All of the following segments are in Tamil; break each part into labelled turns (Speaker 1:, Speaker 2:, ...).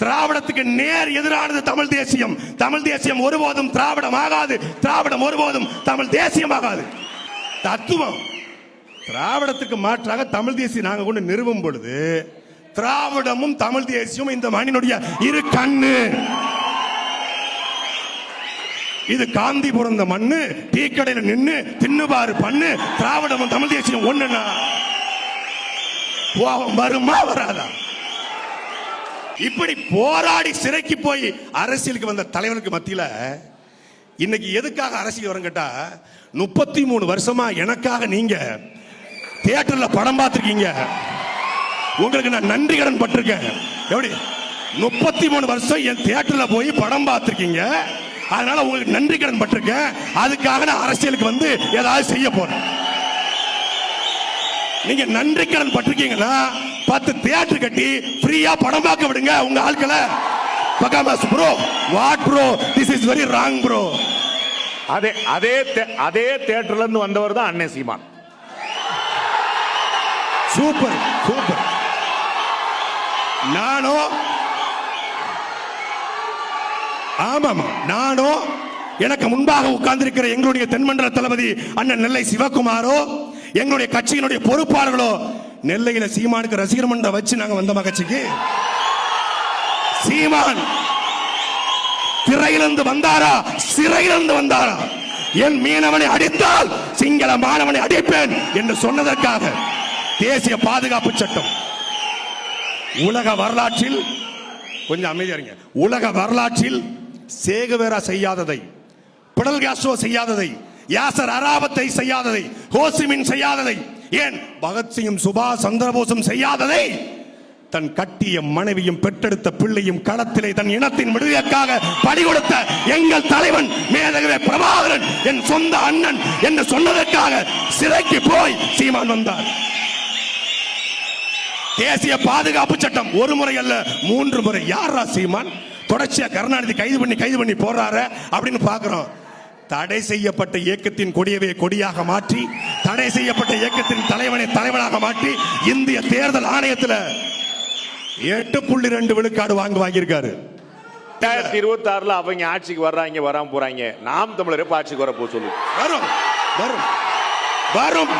Speaker 1: திராவிடத்துக்கு நேர் எதிரானது தமிழ் தேசியம். தமிழ் தேசியம் ஒருபோதும் திராவிடம் ஆகாது திராவிடம் ஒருபோதும் தமிழ் தேசியம் ஆகாது தத்துவம். திராவிடத்துக்கு மாற்றாக தமிழ் தேசியம் நாங்க கொண்டு நிறுவும் பொழுது திராவிடமும் தமிழ் தேசியமும் இந்த மண்ணினுடைய இரு கண்ணு. இது காந்திபுரம் பிறந்த மண்ணு டீ கடையில நின்னு தின்னுபாரு பண்ணு திராவிடமும் தமிழ் தேசியம் ஒண்ணுன்னா கோபம் வருமா வராதா? இப்படி போராடி சிறைக்கு போய் அரசியலுக்கு வந்த தலைவனுக்கு மத்தியில் இன்னைக்கு எதுக்காக அரசியல் வரும் கேட்டா முப்பத்தி மூணு வருஷமா எனக்காக நீங்க தியேட்டர்ல படம் பார்த்துருக்கீங்க. உங்களுக்கு நான் நன்றி கடன் பட்டிருக்கேன். எப்படி? முப்பத்தி மூணு வருஷம் என் தியேட்டர்ல போய் படம் பார்த்துருக்கீங்க. அதனால உங்களுக்கு நன்றி கடன் பட்டிருக்கேன். அதுக்காக நான் அரசியலுக்கு வந்து ஏதாவது செய்ய போறேன். நீங்க நன்றி கடன் பட்டிருக்கீங்கன்னா பத்து தியேட்டர் கட்டி ஃப்ரீயா படம் பார்க்க விடுங்க உங்க ஆட்களை. Bahamas bro what bro this is very wrong bro
Speaker 2: அதே அதே அதே தியேட்டர்ல இருந்து வந்தவர் தான் அண்ணன் சீமான்.
Speaker 1: சூப்பர் சூப்பர் நானும் ஆமாமா நானும் எனக்கு முன்பாக உட்கார்ந்திருக்கிற எங்களுடைய தென்மண்டல தளபதி அண்ணன் நெல்லை சிவகுமாரோ எங்களுடைய கட்சியினுடைய பொறுப்பாளர்களோ நெல்லையில சீமானுக்கு ரசிகர் மன்ற வச்சு நாங்க வந்தோமா கட்சிக்கு சீமான் திரையிலிருந்து வந்தாரா? சிறையிலிருந்து வந்தாரா? என் மீனவனை அடித்தால் சிங்கள மாணவனை அடிப்பேன் என்று சொன்னதற்காக தேசிய பாதுகாப்பு சட்டம். உலக வரலாற்றில் கொஞ்சம் அமைதியாருங்க உலக வரலாற்றில் சேகுவேரா செய்யாததை பிடல் காஸ்ட்ரோ செய்யாததை யாசர் அராபத்தை செய்யாததை ஹோசிமின் செய்யாததை ஏன் பகத்சிங்கும் சுபாஷ் சந்திரபோஸும் செய்யாததை? தன் கட்டிய மனைவியும் பெற்றெடுத்த பிள்ளையும் களத்திலே தன் இனத்தின் விடுதலைக்காக படி கொடுத்த எங்கள் தலைவன் மேதகவே பிரபாகரன் என் சொந்த அண்ணன் என்று சொன்னதற்காக சிறைக்கு போய் சீமான் வந்தார். தேசிய பாதுகாப்பு சட்டம் ஒரு முறை அல்ல மூன்று முறை. யாரா சீமான்? தொடர்ச்சியா கருணாநிதி கைது பண்ணி கைது பண்ணி போறாரு அப்படின்னு பாக்குறோம் தடை செய்யப்பட்ட இயக்கத்தின் கொடியவே கொடியாக மாற்றி தடை செய்யப்பட்ட இயக்கத்தின் தலைவனை தலைவனாக மாற்றி இந்திய தேர்தல் ஆணையத்துல எட்டு புள்ளி ரெண்டு விழுக்காடு வாங்க வாங்கியிருக்காரு.
Speaker 2: ரெண்டாயிரத்தி இருபத்தி ஆறுல அவங்க ஆட்சிக்கு வர்றாங்க வராம போறாங்க. நாம் தமிழர் எப்ப ஆட்சிக்கு வர போ சொல்லு
Speaker 1: வரும் வரும் வரும்.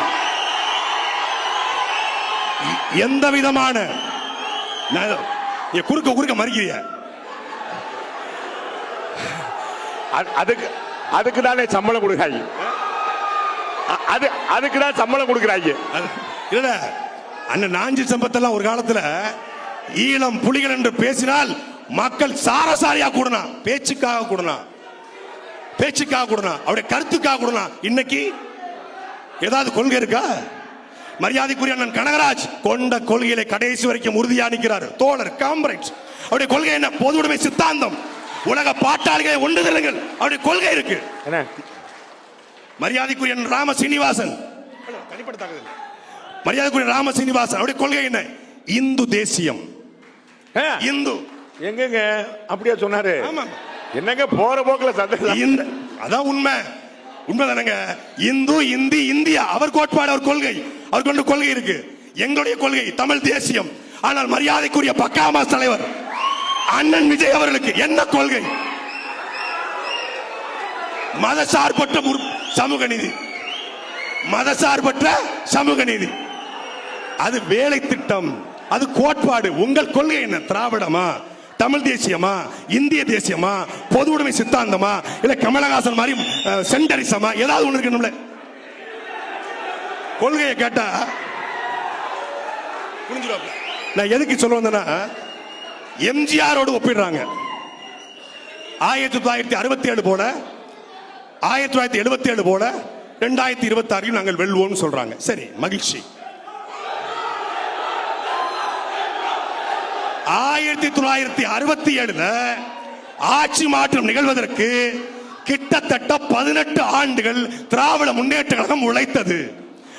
Speaker 1: எந்த விதமான குறுக்க குறுக்க மறிக்கிறிய?
Speaker 2: அது- அதுக்கு அதுக்கு தானே சம்பளம் கொடுக்குறாங்க அது அதுக்கு தான் சம்பளம் கொடுக்குறாங்க
Speaker 1: அது- இல்ல அண்ணன் நாஞ்சி சம்பத்தெல்லாம் ஒரு காலத்துல ஈழம் புலிகள் என்று பேசினால் மக்கள் சாரசாரியா கூடனா பேச்சுக்காக கூடனா பேச்சுக்காக கூடனா அவருடைய கருத்துக்காக கூடனா இன்னைக்கு ஏதாவது கொள்கை இருக்கா? மரியாதைக்குரிய அண்ணன் கனகராஜ் கொண்ட கொள்கையில கடைசி வரைக்கும் உறுதியா நிற்கிறார். தோழர் காம்ரேட் அவருடைய கொள்கை என்ன? பொது உடைமை சித்தாந்தம். உலக பாட்டாளிகளை ஒன்று திரளுங்கள் அவருடைய கொள்கை இருக்கு. மரியாதைக்குரிய ராம சீனிவாசன். தனிப்பட்ட மரியாதைக்குரிய ராம சீனிவாசன் அவருடைய கொள்கை என்ன? இந்து தேசியம். இந்து.
Speaker 2: எங்கங்க? அப்படியா சொன்னாரு. என்னங்க போற போக்குல சந்தேகம்?
Speaker 1: அதான் உண்மை. உண்மை தானங்க இந்து இந்தி இந்தியா அவர் கோட்பாடு அவர் கொள்கை. அவர் கொண்ட கொள்கை இருக்கு. எங்களுடைய கொள்கை தமிழ் தேசியம். ஆனால் மரியாதைக்குரிய பக்காமாஸ் தலைவர். அண்ணன் விஜய் அவர்களுக்கு என்ன கொள்கை? மதசார்பற்ற சமூக நீதி. மதசார்பற்ற சமூக நீதி. அது வேலை திட்டம் அது கோட்பாடு. உங்கள் கொள்கை என்ன? திராவிடமா? தமிழ் தேசியமா? இந்திய தேசியமா? பொது உடைமை சித்தாந்தமா? இல்ல கமலஹாசன் மாதிரி சென்டரிசமா? ஏதாவது ஒண்ணு இருக்கணும்ல. கொள்கையை கேட்டா புரிஞ்சிடும் நான் எதுக்கு சொல்ல வந்தேன்னா எம்ஜிஆரோடு ஒப்பிடுறாங்க. ஆயிரத்தி தொள்ளாயிரத்தி அறுபத்தி ஏழு போல ஆயிரத்தி தொள்ளாயிரத்தி எழுபத்தி ஏழு போல ரெண்டாயிரத்தி இருபத்தி ஆறில் நாங்கள் வெல்வோம்னு சொல்றாங்க. சரி மகிழ்ச்சி. ஆயிரத்தி தொள்ளாயிரத்தி அறுபத்தி ஏழுல ஆட்சி மாற்றம் நிகழ்வதற்கு கிட்டத்தட்ட பதினெட்டு ஆண்டுகள் திராவிட முன்னேற்ற கழகம் உழைத்தது.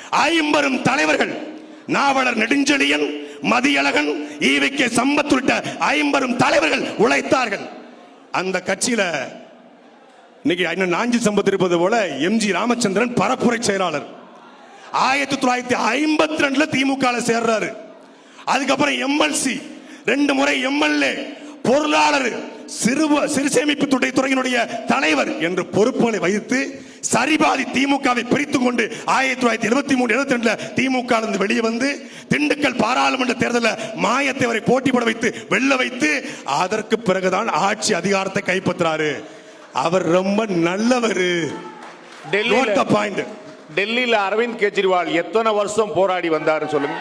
Speaker 1: ஐம்பெரும் தலைவர்கள் நாவலர் நெடுஞ்செழியன் மதியழகன் ஈவிக்கே சம்பத் உள்ளிட்ட ஐம்பெரும் தலைவர்கள் உழைத்தார்கள். அந்த கட்சியில இன்னைக்கு இன்னும் நாஞ்சி சம்பத் இருப்பது போல எம்ஜி ராமச்சந்திரன் பரப்புரை செயலாளர். ஆயிரத்தி தொள்ளாயிரத்தி ஐம்பத்தி ரெண்டுல திமுக சேர்றாரு. அதுக்கப்புறம் எம்எல்சி ரெண்டு முறை எம்எல்ஏ பொருளாளர் சிறு சிறு சேமிப்பு துறை துறையினுடைய தலைவர் என்று பொறுப்புகளை வைத்து சரிபாதி திமுகவை பிரித்துக் கொண்டு ஆயிரத்தி தொள்ளாயிரத்தி எழுபத்தி மூணு எழுபத்தி ரெண்டுல திமுக இருந்து வெளியே வந்து திண்டுக்கல் பாராளுமன்ற தேர்தலில் மாயத்தேவரை போட்டி போட வைத்து வெல்ல வைத்து அதற்கு பிறகுதான் ஆட்சி அதிகாரத்தை கைப்பற்றுறாரு. அவர் ரொம்ப நல்லவர்.
Speaker 2: டெல்லியில
Speaker 1: பாயிண்ட்
Speaker 2: டெல்லியில அரவிந்த் கெஜ்ரிவால் எத்தனை வருஷம் போராடி வந்தாரு சொல்லுங்க.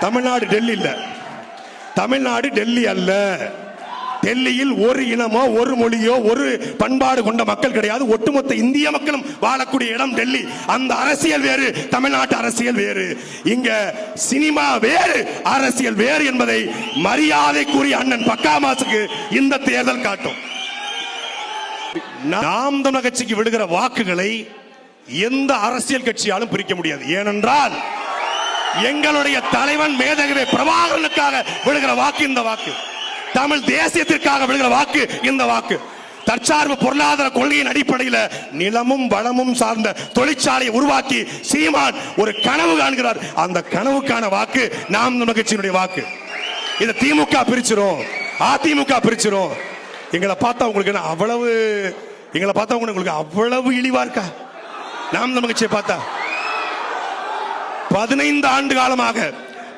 Speaker 1: தமிழ்நாடு டெல்லி இல்ல தமிழ்நாடு டெல்லி அல்ல. டெல்லியில் ஒரு இனமோ ஒரு மொழியோ ஒரு பண்பாடு கொண்ட மக்கள் கிடையாது. ஒட்டுமொத்த இந்திய மக்களும் வாழக்கூடிய இடம் டெல்லி. அந்த அரசியல் வேறு தமிழ்நாட்டு அரசியல் வேறு. இங்க சினிமா வேறு அரசியல் வேறு என்பதை மரியாதைக்குரிய அண்ணன் பக்காமாசுக்கு இந்த தேர்தல் காட்டும். நாம் தமிழக கட்சிக்கு விடுகிற வாக்குகளை எந்த அரசியல் கட்சியாலும் பிரிக்க முடியாது. ஏனென்றால் எங்களுடைய தலைவன் மேதகவே பிரபாகரனுக்காக விடுகிற வாக்கு இந்த வாக்கு. தமிழ் தேசியத்திற்காக விடுகிற வாக்கு இந்த வாக்கு. தற்சார்பு பொருளாதார கொள்கையின் அடிப்படையில் நிலமும் வளமும் சார்ந்த தொழிற்சாலையை உருவாக்கி சீமான் ஒரு கனவு காண்கிறார். அந்த கனவுக்கான வாக்கு நாம் கட்சியினுடைய வாக்கு. இதை திமுக பிரிச்சிரும் அதிமுக பிரிச்சிரும். எங்களை பார்த்தா உங்களுக்கு என்ன அவ்வளவு எங்களை பார்த்தா உங்களுக்கு அவ்வளவு இழிவா இருக்கா? நாம் நம்ம கட்சியை பார்த்தா. பதினைந்து ஆண்டு காலமாக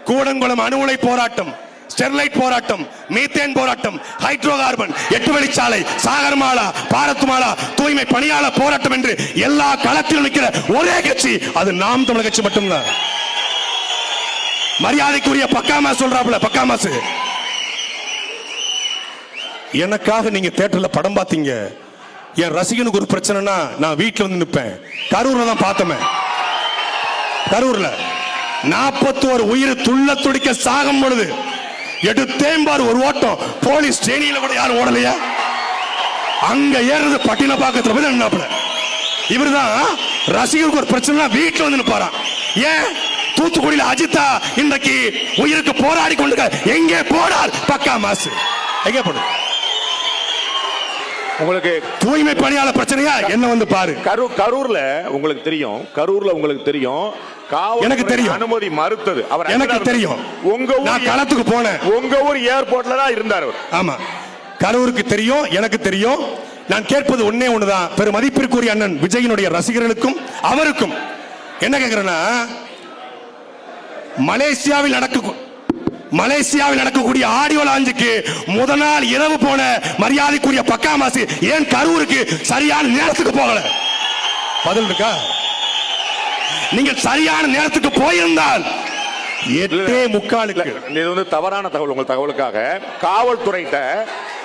Speaker 1: கூடங்குளம் அணு உலை போராட்டம் ஸ்டெர்லைட் போராட்டம் மீத்தேன் போராட்டம் ஹைட்ரோ கார்பன் எட்டு வழிச்சாலை சாகர்மாலா பாரத்மாலா தூய்மை பணியாளர் போராட்டம் என்று எல்லா களத்திலும் நிற்கிற ஒரே கட்சி அது நாம் தமிழ் கட்சி மட்டும்தான். மரியாதைக்குரிய பக்காமா சொல்றாப்புல பக்காமாசு எனக்காக நீங்க தேட்டர்ல படம் பார்த்தீங்க. என் ரசிகனுக்கு ஒரு பிரச்சனைனா நான் வீட்டில் வந்து நிப்பேன். கரூர்ல தான் பார்த்தமே. கரூர்ல நாற்பத்தோரு உயிர் துள்ள துடிக்க சாகும் பொழுது எடுத்தேம்பார் ஒரு ஓட்டம். போலீஸ் ஸ்டேனியில கூட யாரும் ஓடலையா? அங்க ஏறுறது பட்டினப்பாக்கத்துல போய் நின்னாப்புல. இவர்தான் ரசிகருக்கு ஒரு பிரச்சனை வீட்டுல வந்து நிப்பாராம். ஏன்? தூத்துக்குடியில் அஜித்தா இன்றைக்கு உயிருக்கு போராடி கொண்டு எங்கே போனார்? பக்கா மாசு. எங்கே போடு
Speaker 2: உங்களுக்கு
Speaker 1: தூய்மை பணியாளர் பிரச்சனையா? என்ன வந்து பாரு.
Speaker 2: கரூர் கரூர்ல உங்களுக்கு தெரியும். கரூர்ல உங்களுக்கு தெரியும்.
Speaker 1: எனக்கு தெரியும்.
Speaker 2: அனுமதி மறுத்தது. அவர்
Speaker 1: எனக்கு தெரியும்.
Speaker 2: உங்க ஊர்
Speaker 1: நான் களத்துக்கு போனேன்.
Speaker 2: உங்க ஊர் ஏர்போர்ட்ல தான் இருந்தார் அவர்.
Speaker 1: ஆமா. கரூருக்கு தெரியும் எனக்கு தெரியும். நான் கேட்பது ஒண்ணே ஒண்ணுதான். பெரும் மதிப்பிற்குரிய அண்ணன் விஜயினுடைய ரசிகர்களுக்கும் அவருக்கும். என்ன கேக்குறேன்னா மலேசியாவில் நடக்க மலேசியாவில் நடக்கக்கூடிய ஆடியோ லாஞ்சுக்கு முத நாள் இரவு போன மரியாதைக்குரிய பக்காமாசு ஏன் கரூருக்கு சரியான நேரத்துக்கு போகல? பதில் இருக்கா? நீங்கள் சரியான நேரத்துக்கு போயிருந்தால் எட்டே முக்காலுக்கு.
Speaker 2: இது வந்து தவறான தகவல் உங்க தகவலுக்காக. காவல்துறைகிட்ட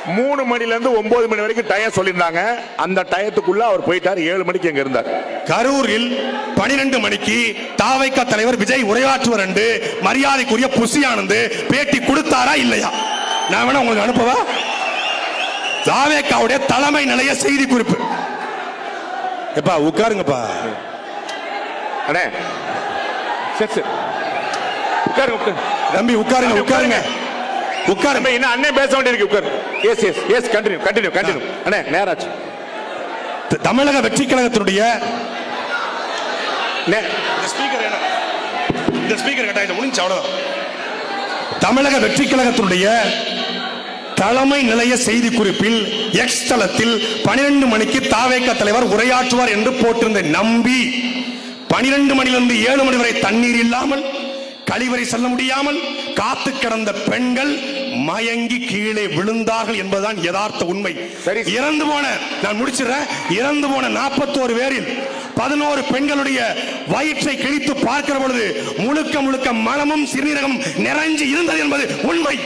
Speaker 2: மூணு மணில இருந்து ஒன்பது மணி வரைக்கும் டயம் சொல்லியிருந்தாங்க. அந்த டயத்துக்குள்ள அவர் போயிட்டார். ஏழு மணிக்கு எங்க இருந்தார்.
Speaker 1: கரூரில் பனிரெண்டு மணிக்கு தாவைக்கா தலைவர் விஜய் உரையாற்றுவர் என்று மரியாதைக்குரிய புசி ஆனந்த் பேட்டி கொடுத்தாரா இல்லையா? நான் வேணா உங்களுக்கு அனுப்பவா? தாவேக்காவுடைய தலைமை நிலைய செய்தி குறிப்பு. எப்பா உட்காருங்கப்பா.
Speaker 2: அண்ணே. சரி சரி. உட்காருங்க
Speaker 1: தம்பி உட்காருங்க. உட்காருங்க. உட்காருங்க
Speaker 2: தம்பி, இன்னும் அண்ணே பேச வேண்டியிருக்கு உட்காரு. Yes yes yes continue continue continue அண்ணே நேராச்சு.
Speaker 1: தமிழக வெற்றி கழகத்தினுடைய ஸ்பீக்கர் என்ன? இந்த ஸ்பீக்கர் கட்டாயம் முடிஞ்சு அவ்வளவுதான். தமிழக வெற்றி கழகத்தினுடைய தலைமை நிலைய செய்தி குறிப்பில் எக்ஸ் தளத்தில் பனிரெண்டு மணிக்கு தாவேக்க தலைவர் உரையாற்றுவார் என்று போட்டிருந்த நம்பி பனிரெண்டு மணிலிருந்து ஏழு மணி வரை தண்ணீர் இல்லாமல் கழிவறை செல்ல முடியாமல் காத்து கிடந்த பெண்கள் மயங்கி கீழே விழுந்தார்கள் என்பதுதான் யதார்த்த உண்மை. இறந்து போன நான் முடிச்சிடுறேன். இறந்து போன நாற்பத்தோரு பேரில் பதினோரு பெண்களுடைய வயிற்றை கிழித்து பார்க்கிற பொழுது முழுக்க முழுக்க மலமும் சிறுநீரகம் நிறைஞ்சு இருந்தது என்பது உண்மை.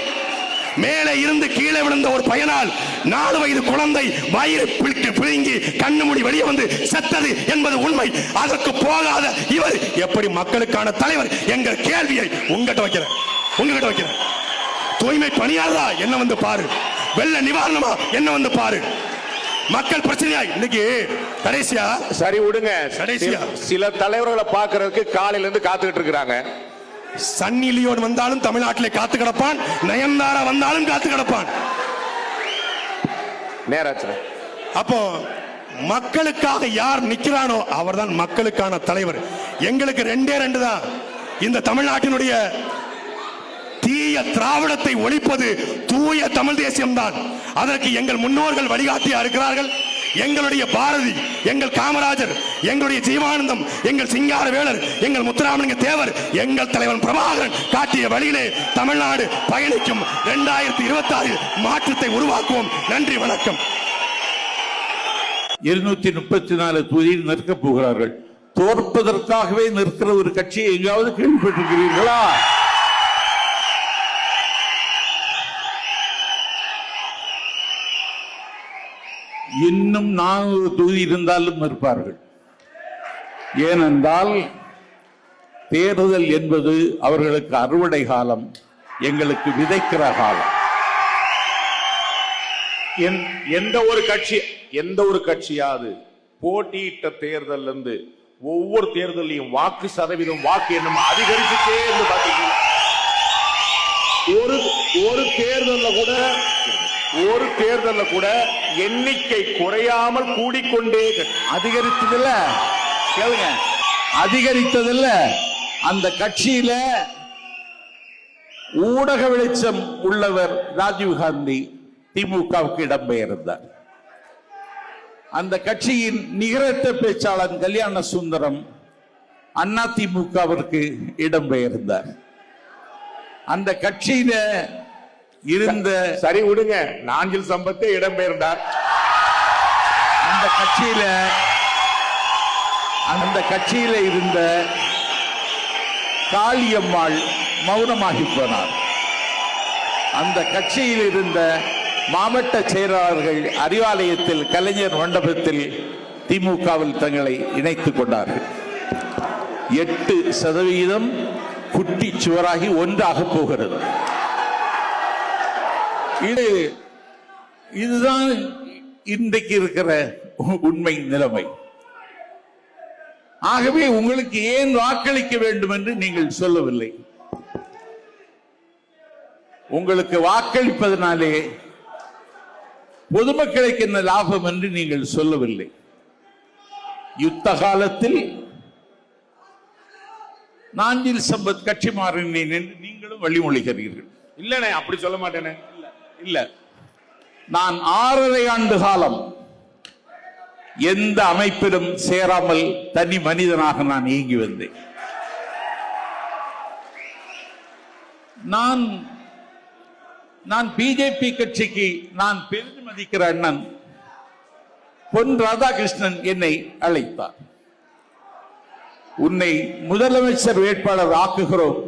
Speaker 1: மேலே இருந்து கீழே விழுந்த ஒரு பையனால் நாலு வயது குழந்தை வயிறு பிழிக்கு பிழுங்கி கண்ணு மூடி வெளியே வந்து செத்தது என்பது உண்மை. அதற்கு போகாத இவர் எப்படி மக்களுக்கான தலைவர் எங்கள் கேள்வியை உங்ககிட்ட வைக்கிறேன். உங்ககிட்ட வைக்கிறேன். தூய்மை பணியாளரா? என்ன வந்து பாரு. வெள்ள நிவாரணமா? என்ன வந்து பாரு. மக்கள் பிரச்சனையா? இன்னைக்கு கடைசியா?
Speaker 2: சரி விடுங்க.
Speaker 1: கடைசியா.
Speaker 2: சில- தலைவர்களை பார்க்கறதுக்கு காலையில இருந்து காத்துக்கிட்டு இருக்கிறாங்க.
Speaker 1: சன்னி லியோன் வந்தாலும் தமிழ்நாட்டிலே காத்து கிடப்பான். நயன்தாரா வந்தாலும் காத்து கிடப்பான்.
Speaker 2: நேராச்சு
Speaker 1: அப்போ மக்களுக்காக யார் நிக்கிறானோ அவர்தான் மக்களுக்கான தலைவர். எங்களுக்கு ரெண்டே ரெண்டு தான். இந்த தமிழ்நாட்டினுடைய தீய திராவிடத்தை ஒழிப்பது தூய தமிழ் தேசியம்தான். அதற்கு எங்கள் முன்னோர்கள் வழிகாட்டியா இருக்கிறார்கள். எங்களுடைய பாரதி எங்கள் காமராஜர் எங்களுடைய ஜீவானந்தம் எங்கள் சிங்காரவேலர் எங்கள் முத்துராமலிங்க தேவர் எங்கள் தலைவன் பிரபாகரன் காட்டிய வழியிலே தமிழ்நாடு பயணிக்கும் இரண்டாயிரத்தி இருபத்தி ஆறில் மாற்றத்தை உருவாக்குவோம். நன்றி வணக்கம்.
Speaker 3: இருநூத்தி முப்பத்தி நாலு தொகுதியில் நிற்கப் போகிறார்கள். தோற்பதற்காகவே நிற்கிற ஒரு கட்சியை எங்காவது கேள்விப்பட்டிருக்கிறீர்களா? இன்னும் நானூறு தொகுதி இருந்தாலும் இருப்பார்கள். ஏனென்றால் தேர்தல் என்பது அவர்களுக்கு அறுவடை காலம் எங்களுக்கு விதைக்கிற காலம்.
Speaker 2: என்- எந்த ஒரு கட்சி எந்த ஒரு கட்சியாவது போட்டியிட்ட தேர்தல்ல இருந்து ஒவ்வொரு தேர்தலையும் வாக்கு சதவீதம் வாக்கு எண்ணும் அதிகரிச்சுட்டே இருந்து பாத்தீங்கன்னா ஒரு ஒரு தேர்தலில் கூட ஒரு தேர்தல்ல கூட எண்ணிக்கை குறையாமல் கூடிக்கொண்டே
Speaker 3: அதிகரித்ததில்ல. கேளுங்க. அதிகரித்ததில்ல. அந்த கட்சியில ஊடக வெளிச்சம் உள்ளவர் ராஜீவ் காந்தி திமுகவுக்கு இடம்பெயர்ந்தார். அந்த கட்சியின் நிகரற்ற பேச்சாளர் கல்யாண சுந்தரம் அண்ணா இடம்பெயர்ந்தார். அந்த கட்சியில இருந்த
Speaker 2: சரி விடுங்க. நாஞ்சில் சம்பத்தே இடம்பெயர்ந்தார்
Speaker 3: அந்த கட்சியில அந்த கட்சியில இருந்த காளியம்மாள் மௌனமாகி போனார். அந்த கட்சியில் இருந்த மாவட்ட செயலாளர்கள் அறிவாலயத்தில் கலைஞர் மண்டபத்தில் திமுகவில் தங்களை இணைத்துக் கொண்டார்கள். எட்டு சதவீதம் குட்டி சுவராகி ஒன்றாக போகிறது. இது இதுதான் இன்றைக்கு இருக்கிற உண்மை நிலைமை. ஆகவே உங்களுக்கு ஏன் வாக்களிக்க வேண்டும் என்று நீங்கள் சொல்லவில்லை. உங்களுக்கு வாக்களிப்பதனாலே பொதுமக்களுக்கு என்ன லாபம் என்று நீங்கள் சொல்லவில்லை. யுத்த காலத்தில் நாஞ்சில் சம்பத் கட்சி மாறினேன் என்று நீங்களும் வழிமொழிகிறீர்கள்.
Speaker 2: இல்லனே அப்படி சொல்ல மாட்டேனே.
Speaker 3: இல்ல. நான் ஆறரை ஆண்டு காலம் எந்த அமைப்பிலும் சேராமல் தனி மனிதனாக நான் இயங்கி வந்தேன். நான் நான் பிஜேபி கட்சிக்கு நான் பெருமதிக்கிற மதிக்கிற அண்ணன் பொன் ராதாகிருஷ்ணன் என்னை அழைத்தார். உன்னை முதலமைச்சர் வேட்பாளர் ஆக்குகிறோம்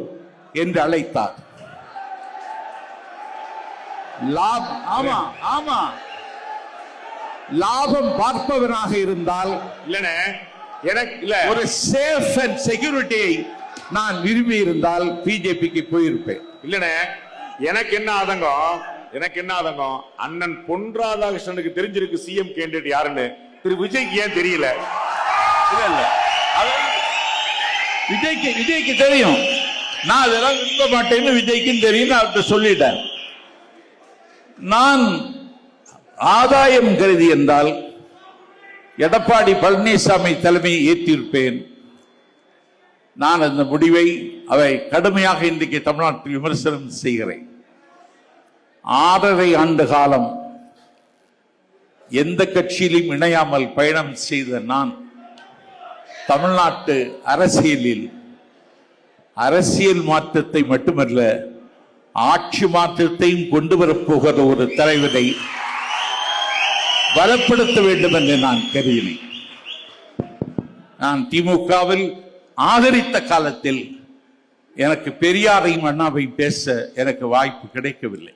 Speaker 3: என்று அழைத்தார். லாபம் ஆமா ஆமா. லாபம் பார்ப்பவனாக இருந்தால்
Speaker 2: இல்லனே எனக்கு இல்ல.
Speaker 3: ஒரு சேஃப் அண்ட் செக்யூரிட்டியை நான் விரும்பி இருந்தால் பிஜேபிக்கு போயிருப்பேன்.
Speaker 2: இல்லனே எனக்கு என்ன ஆதங்கம்? எனக்கு என்ன ஆதங்கம்? அண்ணன் பொன் ராதாகிருஷ்ணனுக்கு தெரிஞ்சிருக்கு சிஎம் கேண்டிடேட் யாருன்னு. திரு விஜய்க்கு ஏன் தெரியல?
Speaker 3: இல்ல இல்ல. அதான் விஜய்க்கு விஜய்க்கு தெரியும். நான் அதெல்லாம் விரும்ப மாட்டேன்னு விஜய்க்கும் தெரியும் நான் அவர்கிட்ட சொல்லிட்டேன். நான் ஆதாயம் கருதி என்றால் எடப்பாடி பழனிசாமி தலைமையை ஏற்றிருப்பேன். நான் அந்த முடிவை அவை கடுமையாக இன்றைக்கு தமிழ்நாட்டில் விமர்சனம் செய்கிறேன். ஆறரை ஆண்டு காலம் எந்த கட்சியிலும் இணையாமல் பயணம் செய்த நான் தமிழ்நாட்டு அரசியலில் அரசியல் மாற்றத்தை மட்டுமல்ல ஆட்சி மாற்றத்தையும் கொண்டு வரப்போகிற ஒரு தலைவரை பலப்படுத்த வேண்டும் என்று நான் கருதினேன். நான் திமுகவில் ஆதரித்த காலத்தில் எனக்கு பெரியாரையும் அண்ணாவையும் பேச எனக்கு வாய்ப்பு கிடைக்கவில்லை.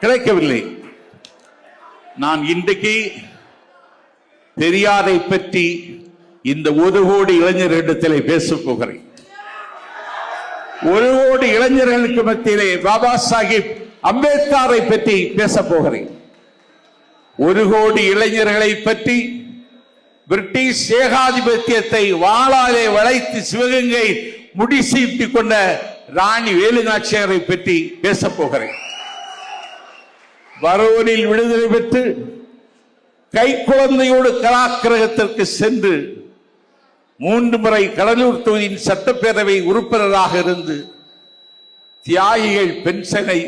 Speaker 3: கிடைக்கவில்லை. நான் இன்றைக்கு பெரியாரை பற்றி இந்த ஒரு கோடி இளைஞர்களிடத்திலே பேசப் போகிறேன். ஒரு கோடி இளைஞர்களுக்கு மத்தியிலே பாபா சாஹிப் அம்பேத்கரை பற்றி பேசப் போகிறேன். ஒரு கோடி இளைஞர்களை பற்றி பிரிட்டிஷ் ஏகாதிபத்தியத்தை வாளாலே வளைத்து சிவகங்கை முடிசீட்டி கொண்ட ராணி வேலுநாச்சியாரை பற்றி பேசப் போகிறேன். வரவரில் விடுதலை பெற்று கை குழந்தையோடு கலாக்கிரகத்திற்கு சென்று மூன்று முறை கடலூர் தொகுதியின் சட்டப்பேரவை உறுப்பினராக இருந்து தியாகிகள் பென்ஷனை